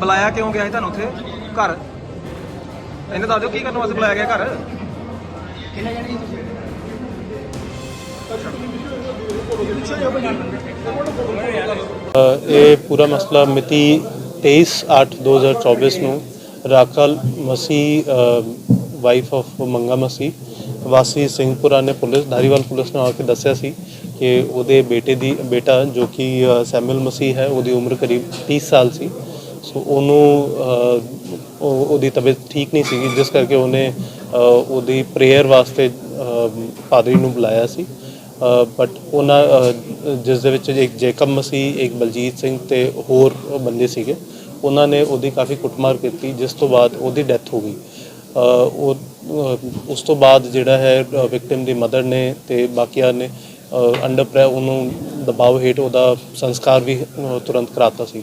ਬੁਲਾਇਆ ਕਿਉਂ ਗਿਆ ਸੀ ਤੁਹਾਨੂੰ ਉੱਥੇ? ਘਰ? ਇਹਨੇ ਦੱਸ ਦਿਓ ਕੀ ਕਰਨ ਵਾਸਤੇ ਬੁਲਾਇਆ ਗਿਆ ਘਰ? ਇਹ ਪੂਰਾ ਮਸਲਾ ਮਿਤੀ 23/8/2024 ਨੂੰ ਰਾਕਲ ਮਸੀ ਵਾਈਫ ਆਫ ਮੰਗਾ ਮਸੀ ਵਾਸੀ ਸਿੰਘਪੁਰਾ ਨੇ ਪੁਲਿਸ ਧਾਰੀਵਾਲ ਪੁਲਿਸ ਨੂੰ ਆ ਕੇ ਦੱਸਿਆ ਸੀ ਕਿ ਉਹਦੇ ਬੇਟੇ ਦੀ ਬੇਟਾ ਜੋ ਕਿ ਸੈਮੂਅਲ ਮਸੀਹ ਹੈ ਉਹਦੀ ਉਮਰ ਕਰੀਬ 30 ਸਾਲ ਸੀ। ਸੋ ਉਹਨੂੰ ਉਹ- ਉਹਦੀ ਤਬੀਅਤ ਠੀਕ ਨਹੀਂ ਸੀਗੀ, ਜਿਸ ਕਰਕੇ ਉਹਨੇ ਉਹਦੀ ਪ੍ਰੇਅਰ ਵਾਸਤੇ ਪਾਦਰੀ ਨੂੰ ਬੁਲਾਇਆ ਸੀ। ਬਟ ਉਹਨਾਂ ਜਿਸ ਦੇ ਵਿੱਚ ਇੱਕ ਜੇਕਬ ਮਸੀਹ, ਇੱਕ ਬਲਜੀਤ ਸਿੰਘ ਤੇ ਹੋਰ ਬੰਦੇ ਸੀਗੇ, ਉਹਨਾਂ ਨੇ ਉਹਦੀ ਕਾਫੀ ਕੁੱਟਮਾਰ ਕੀਤੀ, ਜਿਸ ਤੋਂ ਬਾਅਦ ਉਹਦੀ ਡੈਥ ਹੋ ਗਈ। ਉਹ ਉਸ ਤੋਂ ਬਾਅਦ ਜਿਹੜਾ ਹੈ ਵਿਕਟਿਮ ਦੀ ਮਦਰ ਨੇ ਤੇ ਬਾਕੀਆਂ ਨੇ ਅੰਡਰ ਪ੍ਰੈ ਉਹਨੂੰ ਦਬਾਅ ਹੇਠ ਉਹਦਾ ਸੰਸਕਾਰ ਵੀ ਤੁਰੰਤ ਕਰਾਤਾ ਸੀ।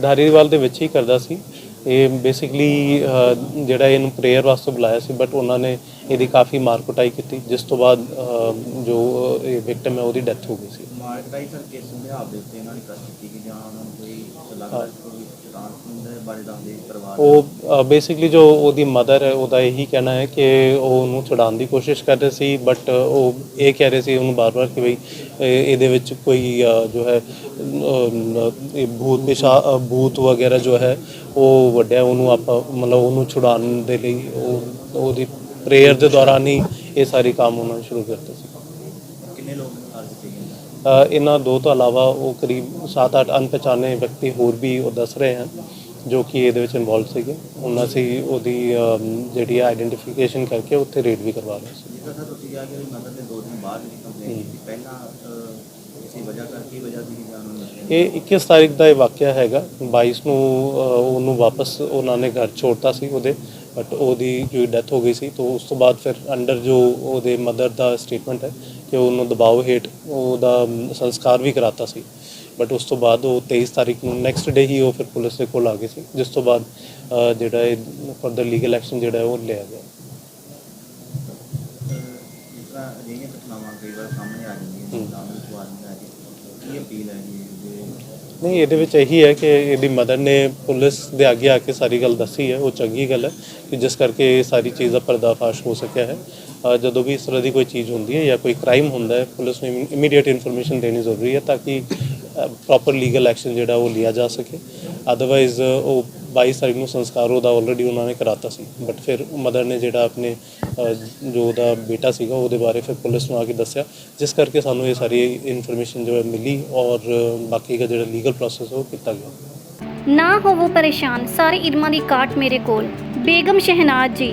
ਧਾਰੀਵਾਲ ਦੇ ਵਿੱਚ ਹੀ ਕਰਦਾ ਸੀ। ਇਹ ਬੇਸਿਕਲੀ ਜਿਹੜਾ ਇਹਨੂੰ ਪ੍ਰੇਅਰ ਵਾਸਤੇ ਬੁਲਾਇਆ ਸੀ ਬਟ ਉਹਨਾਂ ਨੇ ਇਹਦੀ ਕਾਫੀ ਮਾਰ ਕੁਟਾਈ ਕੀਤੀ, ਜਿਸ ਤੋਂ ਬਾਅਦ ਜੋ ਇਹ ਵਿਕਟਮ ਹੈ, ਉਹਦੀ ਡੈਥ ਹੋ ਗਈ ਸੀ। ਮਾਰਕ ਦਾ ਹੀ ਸਰ ਕੇਸ ਸੰਭਾਵ ਦੇ ਉੱਤੇ ਇਹਨਾਂ ਨੇ ਕਸ ਕੀਤੀ ਕਿ ਜਾਂ ਉਹਨਾਂ ਨੂੰ ਕੋਈ ਲੱਗਦਾ ਕੋਈ ਚਟਾਨ ਦੇ ਬਾਰੇ ਦੱਸਦੇ ਪਰਿਵਾਰ ਉਹ ਬੇਸਿਕਲੀ ਜੋ ਉਹਦੀ ਮਦਰ ਹੈ ਉਹਦਾ ਇਹੀ ਕਹਿਣਾ ਹੈ ਕਿ ਉਹ ਉਹਨੂੰ ਛੁਡਾਉਣ ਦੀ ਕੋਸ਼ਿਸ਼ ਕਰ ਰਹੇ ਸੀ ਬਟ ਉਹ ਇਹ ਕਹਿ ਰਹੇ ਸੀ ਉਹਨੂੰ ਬਾਰ-ਬਾਰ ਕਿ ਇਹ- ਇਹਦੇ ਵਿੱਚ ਕੋਈ ਜੋ ਹੈ ਭੂਤ ਪਿਸ਼ਾ ਭੂਤ ਵਗੈਰਾ ਜੋ ਹੈ ਉਹ ਵੱਡਿਆ ਉਹਨੂੰ ਆਪਾਂ ਮਤਲਬ ਉਹਨੂੰ ਛੁਡਾਉਣ ਦੇ ਲਈ ਉਹ ਉਹਦੀ ਪ੍ਰੇਅਰ ਦੇ ਦੌਰਾਨ ਹੀ ਇਹ ਸਾਰੇ ਕੰਮ ਉਹਨਾਂ ਨੇ ਸ਼ੁਰੂ ਕਰਤੇ ਸੀ। ਕਿੰਨੇ ਲੋਕ ਇਹਨਾਂ ਦੋ ਤੋਂ ਇਲਾਵਾ ਉਹ ਕਰੀਬ 7-8 ਅਣਪਛਾਣੇ ਵਿਅਕਤੀ ਹੋਰ ਵੀ ਉਹ ਦੱਸ ਰਹੇ ਹਨ ਜੋ ਕਿ ਇਹਦੇ ਵਿੱਚ ਇਨਵੋਲਵ ਸੀਗੇ। ਉਹਨਾਂ ਸੀ ਉਹਦੀ ਜਿਹੜੀ ਆਈਡੈਂਟੀਫਿਕੇਸ਼ਨ ਕਰਕੇ ਉੱਥੇ ਰੇਡ ਵੀ ਕਰਵਾ ਰਹੇ ਸੀ। ਜਿੱਦਾਂ ਤੁਸੀਂ ਕਿਹਾ ਕਿ ਮਦਰ ਨੇ ਦੋ ਦਿਨ ਬਾਅਦ ਜਿਹੜੀ ਕੰਪਲੇਂਟ ਕੀਤੀ ਪਹਿਲਾਂ ਕਿਸੇ ਵਜ੍ਹਾ ਕਰਕੇ ਵਜ੍ਹਾ ਸੀ ਜਾਂ ਉਹਨਾਂ ਨੂੰ ਇਹ 21 ਤਾਰੀਖ ਦਾ ਇਹ ਵਾਕਿਆ ਹੈਗਾ। 22 ਨੂੰ ਉਹਨੂੰ ਵਾਪਸ ਉਹਨਾਂ ਨੇ ਘਰ ਛੋੜਤਾ ਸੀ ਉਹਦੇ ਬਟ ਉਹਦੀ ਜੋ ਡੈਥ ਹੋ ਗਈ ਸੀ ਤੋਂ ਉਸ ਤੋਂ ਬਾਅਦ ਫਿਰ ਅੰਡਰ ਜੋ ਉਹਦੇ ਮਦਰ ਦਾ ਸਟੇਟਮੈਂਟ ਹੈ ਕਿ ਉਹਨੂੰ ਦਬਾਅ ਹੇਠ ਉਹਦਾ ਸੰਸਕਾਰ ਵੀ ਕਰਾਤਾ ਸੀ। ਬਟ ਉਸ ਤੋਂ ਬਾਅਦ ਉਹ 23 ਤਾਰੀਖ ਨੂੰ ਨੈਕਸਟ ਡੇ ਹੀ ਉਹ ਫਿਰ ਪੁਲਿਸ ਦੇ ਕੋਲ ਆ ਗਏ ਸੀ ਜਿਸ ਤੋਂ ਬਾਅਦ ਜਿਹੜਾ ਇਹ ਫਰਦਰ ਲੀਗਲ ਐਕਸ਼ਨ ਜਿਹੜਾ ਉਹ ਲਿਆ ਗਿਆ। ਨਹੀਂ ਇਹਦੇ ਵਿੱਚ ਇਹੀ ਹੈ ਕਿ ਇਹਦੀ ਮਦਰ ਨੇ ਪੁਲਿਸ ਦੇ ਅੱਗੇ ਆ ਕੇ ਸਾਰੀ ਗੱਲ ਦੱਸੀ ਹੈ ਉਹ ਚੰਗੀ ਗੱਲ ਹੈ ਕਿ ਜਿਸ ਕਰਕੇ ਇਹ ਸਾਰੀ ਚੀਜ਼ ਦਾ ਪਰਦਾਫਾਸ਼ ਹੋ ਸਕਿਆ ਹੈ। ਜਦੋਂ ਵੀ ਇਸ ਤਰ੍ਹਾਂ ਦੀ ਕੋਈ ਚੀਜ਼ ਹੁੰਦੀ ਹੈ ਜਾਂ ਕੋਈ ਕ੍ਰਾਈਮ ਹੁੰਦਾ ਹੈ, ਪੁਲਿਸ ਨੂੰ ਇਮੀਡੀਏਟ ਇਨਫੋਰਮੇਸ਼ਨ ਦੇਣੀ ਜ਼ਰੂਰੀ ਹੈ ਤਾਂ ਕਿ ਪ੍ਰੋਪਰ ਲੀਗਲ ਐਕਸ਼ਨ ਜਿਹੜਾ ਉਹ ਲਿਆ ਜਾ ਸਕੇ। ਅਦਰਵਾਈਜ਼ ਉਹ 22 ਤਾਰੀਖ ਨੂੰ ਸੰਸਕਾਰ ਉਹਦਾ ਆਲਰੇਡੀ ਉਹਨਾਂ ਨੇ ਕਰਾਤਾ ਸੀ। ਬਟ ਫਿਰ ਮਦਰ ਨੇ ਜਿਹੜਾ ਆਪਣੇ ਜੋ ਉਹਦਾ ਬੇਟਾ ਸੀਗਾ, ਉਹਦੇ ਬਾਰੇ ਫਿਰ ਪੁਲਿਸ ਨੂੰ ਆ ਕੇ ਦੱਸਿਆ। ਜਿਸ ਕਰਕੇ ਸਾਨੂੰ ਇਹ ਸਾਰੀ ਇਨਫੋਰਮੇਸ਼ਨ ਜੋ ਮਿਲੀ ਔਰ ਬਾਕੀ ਦਾ ਜਿਹੜਾ ਲੀਗਲ ਪ੍ਰੋਸੈਸ ਉਹ ਕੀਤਾ ਗਿਆ। ਨਾ ਹੋਵੋ ਪਰੇਸ਼ਾਨ, ਸਾਰੇ ਇਲਮਾਂ ਦੀ ਕਾਟ ਮੇਰੇ ਕੋਲ। ਬੇਗਮ ਸ਼ਹਿਨਾਜ਼ ਜੀ।